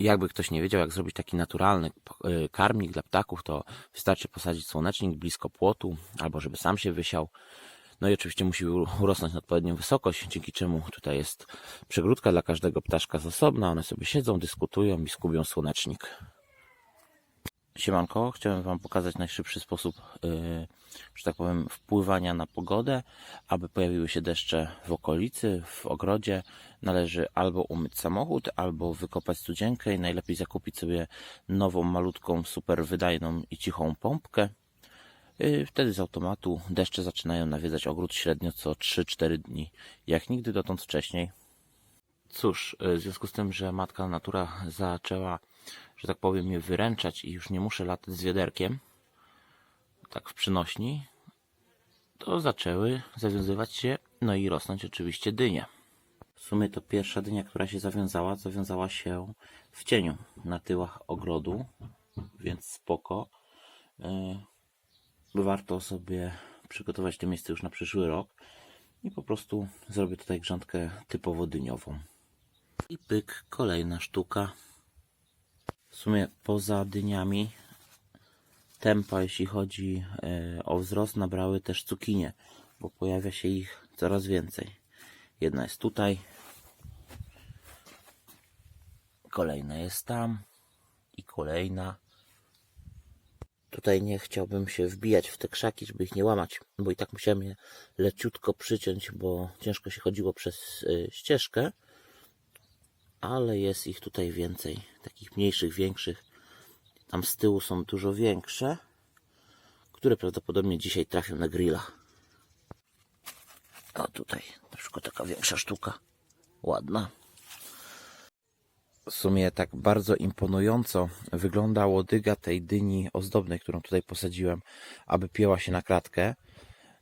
Jakby ktoś nie wiedział, jak zrobić taki naturalny y, karmnik dla ptaków, to wystarczy posadzić słonecznik blisko płotu, albo żeby sam się wysiał. No i oczywiście musi urosnąć na odpowiednią wysokość, dzięki czemu tutaj jest przegródka dla każdego ptaszka z osobna. One sobie siedzą, dyskutują i skubią słonecznik. Siemanko, chciałem Wam pokazać najszybszy sposób, yy, że tak powiem, wpływania na pogodę. Aby pojawiły się deszcze w okolicy, w ogrodzie, należy albo umyć samochód, albo wykopać studzienkę i najlepiej zakupić sobie nową, malutką, super wydajną i cichą pompkę. Yy, Wtedy z automatu deszcze zaczynają nawiedzać ogród średnio co 3-4 dni, jak nigdy dotąd wcześniej. Cóż, y, w związku z tym, że matka natura zaczęła, że tak powiem, mnie wyręczać i już nie muszę latać z wiaderkiem, tak w przynośni, to zaczęły zawiązywać się, no i rosnąć oczywiście dynie. W sumie to pierwsza dynia, która się zawiązała, zawiązała się w cieniu na tyłach ogrodu, więc spoko. Y, Warto sobie przygotować to miejsce już na przyszły rok i po prostu zrobię tutaj grządkę typowo dyniową. I pyk, kolejna sztuka. Sumie poza dyniami tempa, jeśli chodzi e, o wzrost, nabrały też cukinie, bo pojawia się ich coraz więcej. Jedna jest tutaj, kolejna jest tam i kolejna. Tutaj nie chciałbym się wbijać w te krzaki, żeby ich nie łamać, bo i tak musiałem je leciutko przyciąć, bo ciężko się chodziło przez y, ścieżkę. Ale jest ich tutaj więcej, takich mniejszych, większych. Tam z tyłu są dużo większe, które prawdopodobnie dzisiaj trafią na grilla. O tutaj, na przykład taka większa sztuka, ładna. W sumie tak bardzo imponująco wygląda łodyga tej dyni ozdobnej, którą tutaj posadziłem, aby pięła się na klatkę.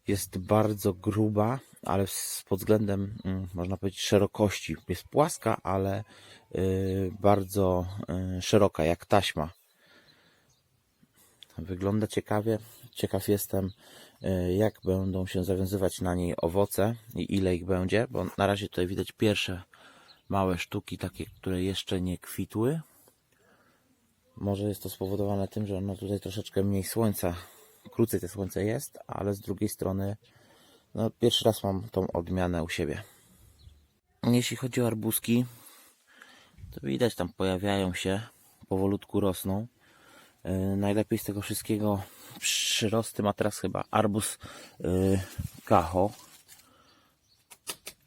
Jest bardzo gruba, ale pod względem, mm, można powiedzieć, szerokości. Jest płaska, ale y, bardzo y, szeroka, jak taśma. Wygląda ciekawie. Ciekaw jestem, y, jak będą się zawiązywać na niej owoce i ile ich będzie, bo na razie tutaj widać pierwsze małe sztuki, takie, które jeszcze nie kwitły. Może jest to spowodowane tym, że no tutaj troszeczkę mniej słońca, krócej to słońce jest, ale z drugiej strony no pierwszy raz mam tą odmianę u siebie. Jeśli chodzi o arbuzki, to widać tam pojawiają się, powolutku rosną. Yy, najlepiej z tego wszystkiego przyrosty ma teraz chyba arbuz yy, kacho.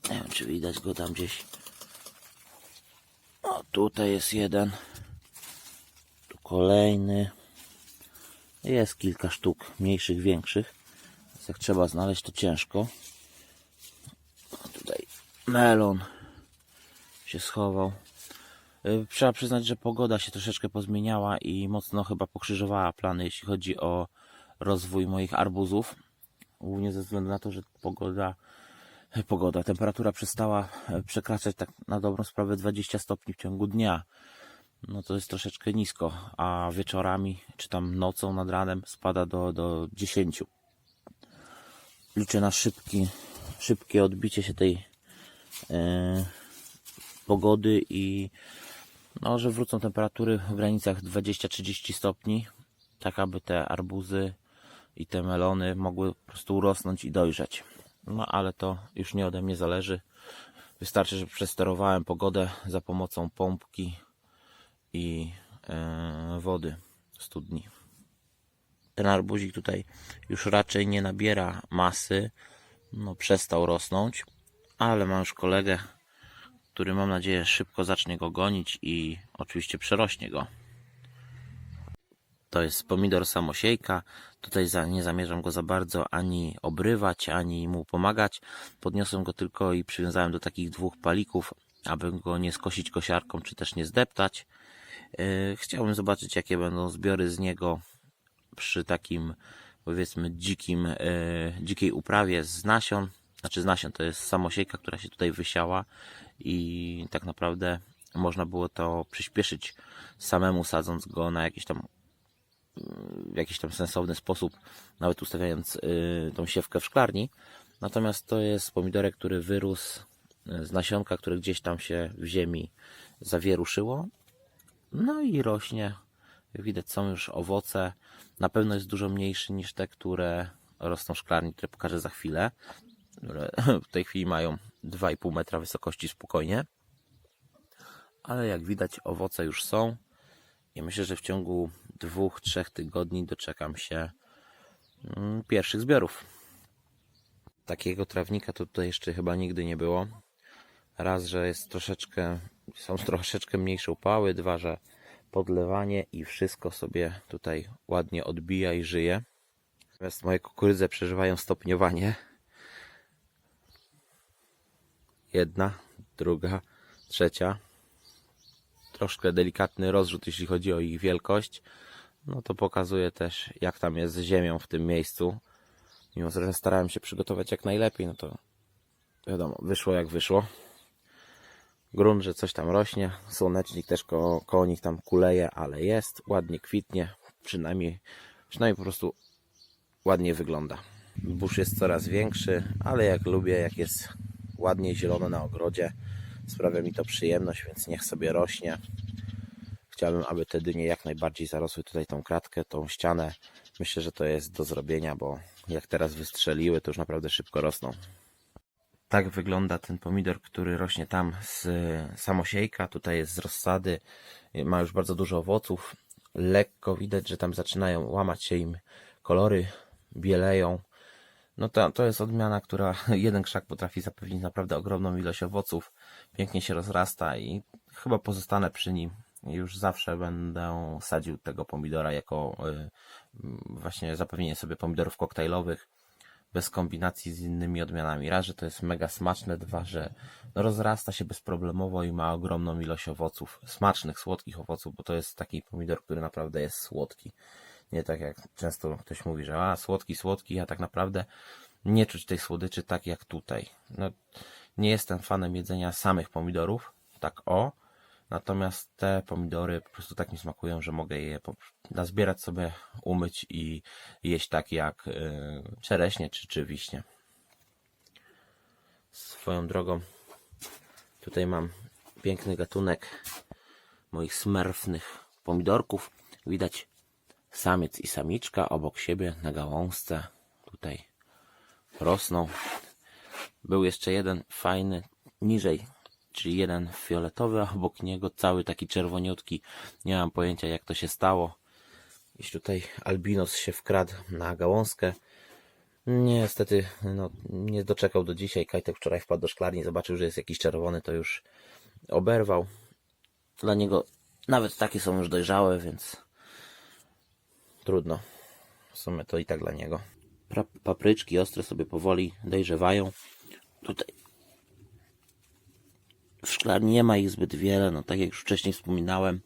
Nie wiem, czy widać go tam gdzieś. O, tutaj jest jeden. Tu kolejny. Jest kilka sztuk, mniejszych, większych. Jak trzeba znaleźć, to ciężko. Tutaj melon się schował. Y, Trzeba przyznać, że pogoda się troszeczkę pozmieniała i mocno chyba pokrzyżowała plany, jeśli chodzi o rozwój moich arbuzów. Głównie ze względu na to, że pogoda, pogoda, temperatura przestała e, przekraczać tak na dobrą sprawę 20 stopni w ciągu dnia. No to jest troszeczkę nisko, a wieczorami czy tam nocą nad ranem spada do, do 10. Liczę na szybki, szybkie odbicie się tej e, pogody i no, że wrócą temperatury w granicach 20-30 stopni, tak aby te arbuzy i te melony mogły po prostu urosnąć i dojrzeć. No ale to już nie ode mnie zależy. Wystarczy, że przesterowałem pogodę za pomocą pompki i e, wody studni. Ten arbuzik tutaj już raczej nie nabiera masy, no przestał rosnąć, ale mam już kolegę, który mam nadzieję szybko zacznie go gonić i oczywiście przerośnie go. To jest pomidor samosiejka. Tutaj nie zamierzam go za bardzo ani obrywać, ani mu pomagać. Podniosłem go tylko i przywiązałem do takich dwóch palików, aby go nie skosić kosiarką, czy też nie zdeptać. Yy, chciałbym zobaczyć, jakie będą zbiory z niego przy takim, powiedzmy, dzikim, yy, dzikiej uprawie z nasion. Znaczy z nasion to jest samosiejka, która się tutaj wysiała i tak naprawdę można było to przyspieszyć samemu sadząc go na jakiś tam w jakiś tam sensowny sposób, nawet ustawiając y, tą siewkę w szklarni. Natomiast to jest pomidorek, który wyrósł y, z nasionka, które gdzieś tam się w ziemi zawieruszyło No i rośnie. Jak widać są już owoce. Na pewno jest dużo mniejszy niż te, które rosną w szklarni, które pokażę za chwilę. Które w tej chwili mają 2,5 metra wysokości spokojnie. Ale jak widać owoce już są. I myślę, że w ciągu dwóch, trzech tygodni doczekam się mm, pierwszych zbiorów. Takiego trawnika to tutaj jeszcze chyba nigdy nie było. Raz, że jest troszeczkę, są troszeczkę mniejsze upały, dwa, że podlewanie i wszystko sobie tutaj ładnie odbija i żyje. Natomiast moje kukurydze przeżywają stopniowanie. Jedna, druga, trzecia. Troszkę delikatny rozrzut, jeśli chodzi o ich wielkość. No to pokazuje też, jak tam jest z ziemią w tym miejscu. Mimo, że starałem się przygotować jak najlepiej, no to wiadomo, wyszło jak wyszło. Grunt, że coś tam rośnie, słonecznik też koło, koło nich tam kuleje, ale jest, ładnie kwitnie, przynajmniej, przynajmniej po prostu ładnie wygląda. Burz jest coraz większy, ale jak lubię, jak jest ładnie zielono na ogrodzie, sprawia mi to przyjemność, więc niech sobie rośnie. Chciałbym, aby te dynie jak najbardziej zarosły tutaj tą kratkę, tą ścianę. Myślę, że to jest do zrobienia, bo jak teraz wystrzeliły, to już naprawdę szybko rosną. Tak wygląda ten pomidor, który rośnie tam z samosiejka. Tutaj jest z rozsady. Ma już bardzo dużo owoców. Lekko widać, że tam zaczynają łamać się im kolory, bieleją. No to, to jest odmiana, która jeden krzak potrafi zapewnić naprawdę ogromną ilość owoców. Pięknie się rozrasta i chyba pozostanę przy nim. Już zawsze będę sadził tego pomidora jako y, właśnie zapewnienie sobie pomidorów koktajlowych bez kombinacji z innymi odmianami. Raz, że to jest mega smaczne, dwa, że no rozrasta się bezproblemowo i ma ogromną ilość owoców, smacznych, słodkich owoców, bo to jest taki pomidor, który naprawdę jest słodki. Nie tak jak często ktoś mówi, że a, słodki, słodki, a tak naprawdę nie czuć tej słodyczy tak jak tutaj. No, nie jestem fanem jedzenia samych pomidorów, tak o, natomiast te pomidory po prostu tak mi smakują, że mogę je nazbierać sobie, umyć i jeść tak jak y, czereśnie czy, czy wiśnie. Swoją drogą tutaj mam piękny gatunek moich smerfnych pomidorków. Widać samiec i samiczka obok siebie na gałązce. Tutaj rosną. Był jeszcze jeden fajny niżej, czyli jeden fioletowy, a obok niego cały taki czerwoniutki. Nie mam pojęcia jak to się stało. Jeśli tutaj albinos się wkradł na gałązkę. Niestety no, nie doczekał do dzisiaj. Kajtek wczoraj wpadł do szklarni, zobaczył, że jest jakiś czerwony, to już oberwał. Dla niego nawet takie są już dojrzałe, więc trudno. W sumie to i tak dla niego. Papryczki ostre sobie powoli dojrzewają. Tutaj w szklarni nie ma ich zbyt wiele, no tak jak już wcześniej wspominałem.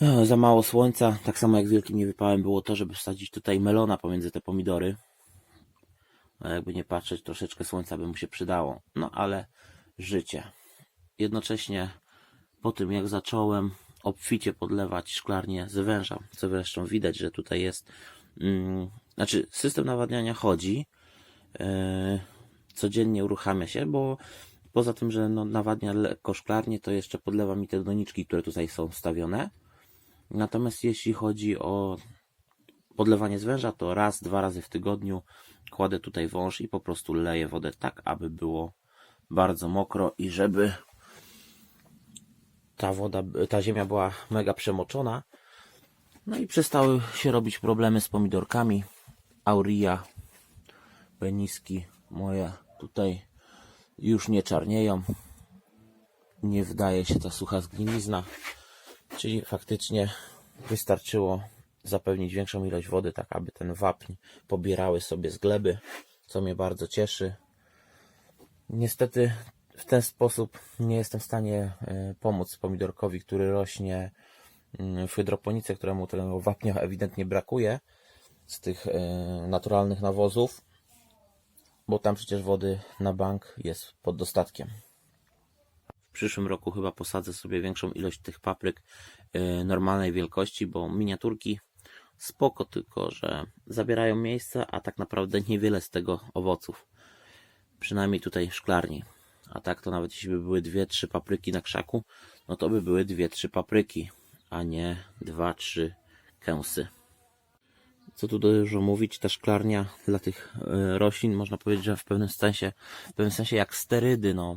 E, Za mało słońca, tak samo jak wielkim niewypałem było to, żeby wsadzić tutaj melona pomiędzy te pomidory. A jakby nie patrzeć, troszeczkę słońca by mu się przydało. No ale życie. Jednocześnie po tym jak zacząłem obficie podlewać szklarnię z węża, co zresztą widać, że tutaj jest, mm, znaczy system nawadniania chodzi, e, codziennie uruchamia się, bo poza tym, że no, nawadnia lekko szklarnię, to jeszcze podlewa mi te doniczki, które tutaj są wstawione. Natomiast jeśli chodzi o podlewanie z węża, to raz, dwa razy w tygodniu kładę tutaj wąż i po prostu leję wodę tak, aby było bardzo mokro i żeby ta woda, ta ziemia była mega przemoczona. No i przestały się robić problemy z pomidorkami. Auria, peniski moje tutaj już nie czarnieją. Nie wydaje się ta sucha zgnilizna. Czyli faktycznie wystarczyło zapewnić większą ilość wody, tak aby ten wapń pobierały sobie z gleby, co mnie bardzo cieszy. Niestety w ten sposób nie jestem w stanie e, pomóc pomidorkowi, który rośnie mm, w hydroponice, któremu tego wapnia ewidentnie brakuje z tych e, naturalnych nawozów, bo tam przecież wody na bank jest pod dostatkiem. W przyszłym roku chyba posadzę sobie większą ilość tych papryk e, normalnej wielkości, bo miniaturki spoko, tylko że zabierają miejsce, a tak naprawdę niewiele z tego owoców. Przynajmniej tutaj w szklarni. A tak to nawet jeśli by były dwie, trzy papryki na krzaku, no to by były dwie, trzy papryki, a nie dwa, trzy kęsy. Co tu dużo mówić, ta szklarnia dla tych e, roślin, można powiedzieć, że w pewnym sensie, w pewnym sensie jak sterydy, no.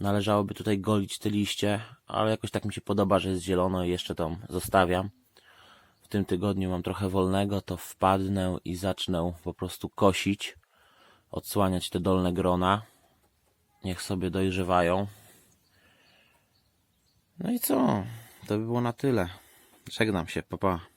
Należałoby tutaj golić te liście, ale jakoś tak mi się podoba, że jest zielono i jeszcze to zostawiam. W tym tygodniu mam trochę wolnego, to wpadnę i zacznę po prostu kosić, odsłaniać te dolne grona. Niech sobie dojrzewają. No i co? To by było na tyle. Żegnam się, papa. Pa.